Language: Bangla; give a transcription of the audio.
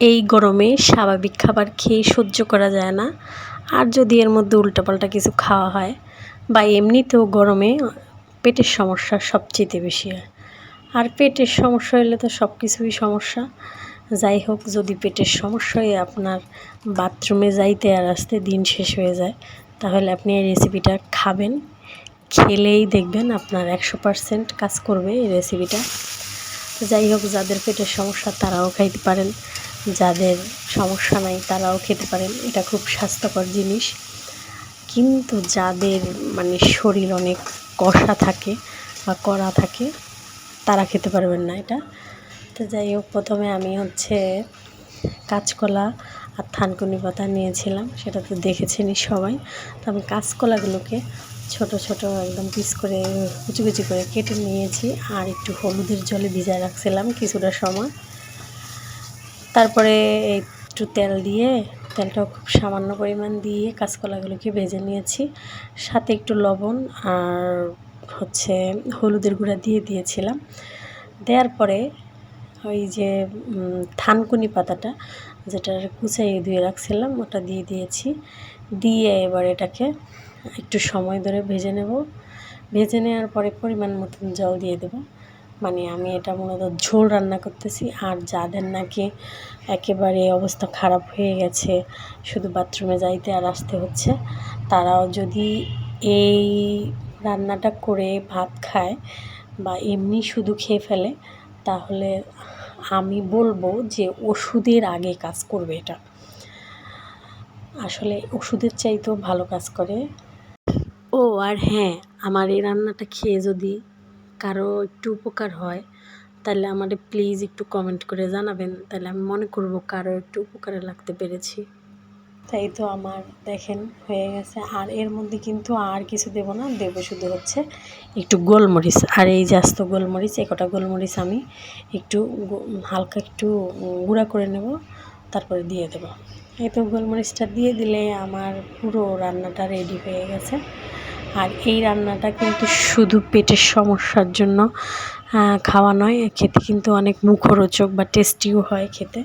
এই গরমে স্বাভাবিক খাবার খেয়ে সহ্য করা যায় না। আর যদি এর মধ্যে উল্টাপাল্টা কিছু খাওয়া হয়, বা এমনিতেও গরমে পেটের সমস্যা সবচেয়ে বেশি হয়। আর পেটের সমস্যা হলে তো সব কিছুই সমস্যা। যাই হোক, যদি পেটের সমস্যা হয়ে, আপনার বাথরুমে যাইতে আর আসতে দিন শেষ হয়ে যায়, তাহলে আপনি এই রেসিপিটা খাবেন। খেলেই দেখবেন আপনার একশো পারসেন্ট কাজ করবে এই রেসিপিটা যাই হোক, যাদের পেটের সমস্যা তারাও খাইতে পারেন। যাদের সমস্যা নাই তারাও খেতে পারেন। এটা খুব স্বাস্থ্যকর জিনিস। কিন্তু যাদের মানে শরীর অনেক কষা থাকে বা কড়া থাকে, তারা খেতে পারবেন না এটা। তো যাই হোক, প্রথমে আমি হচ্ছে কাঁচকলা আর থানকুনি পাতা নিয়েছিলাম, সেটা তো দেখেছেনই সবাই। তো আমি কাঁচকলাগুলোকে ছোট ছোট একদম পিস করে, কুচি কুচি করে কেটে নিয়েছি, আর একটু হলুদের জলে ভিজায় রাখছিলাম কিছুটা সময়। তারপরে একটু তেল দিয়ে, তেলটাও খুব সামান্য পরিমাণ দিয়ে কাঁচকলাগুলোকে ভেজে নিয়েছি। সাথে একটু লবণ আর হচ্ছে হলুদের গুঁড়া দিয়ে দিয়েছিলাম। দেওয়ার পরে ওই যে থানকুনি পাতাটা যেটা কুচাইয়ে ধুয়ে রাখছিলাম, ওটা দিয়ে দিয়েছি। দিয়ে এবার এটাকে একটু সময় ধরে ভেজে নেব। ভেজে নেওয়ার পরে পরিমাণ মতন জল দিয়ে দেবো। মানে আমি এটা মূলত ঝোল রান্না করতেছি। আর যাদের নাকি একেবারে অবস্থা খারাপ হয়ে গেছে, শুধু বাথরুমে যাইতে আর আসতে হচ্ছে, তারাও যদি এই রান্নাটা করে ভাত খায় বা এমনি শুধু খেয়ে ফেলে, তাহলে আমি বলব যে ওষুধের আগে কাজ করবে এটা। আসলে ওষুধের চাইতেও ভালো কাজ করে। ও, আর হ্যাঁ আমার এই রান্নাটা খেয়ে যদি কারও একটু উপকার হয়, তাহলে আমাদের প্লিজ একটু কমেন্ট করে জানাবেন। তাহলে আমি মনে করব কারও একটু উপকারে লাগতে পেরেছি। তাই তো আমার দেখেন হয়ে গেছে। আর এর মধ্যে কিন্তু আর কিছু দেব না, দেব শুধু হচ্ছে একটু গোলমরিচ। আর এই যে আস্ত গোলমরিচ একটা গোলমরিচ আমি একটু হালকা একটু গুঁড়া করে নেব, তারপরে দিয়ে দেব। এই তো গোলমরিচটা দিয়ে দিলে আমার পুরো রান্নাটা রেডি হয়ে গেছে। আর এই রান্নাটা কিন্তু শুধু পেটের সমস্যার জন্য খাওয়া নয় খেতে কিন্তু অনেক মুখরোচক বা টেস্টিও হয় খেতে।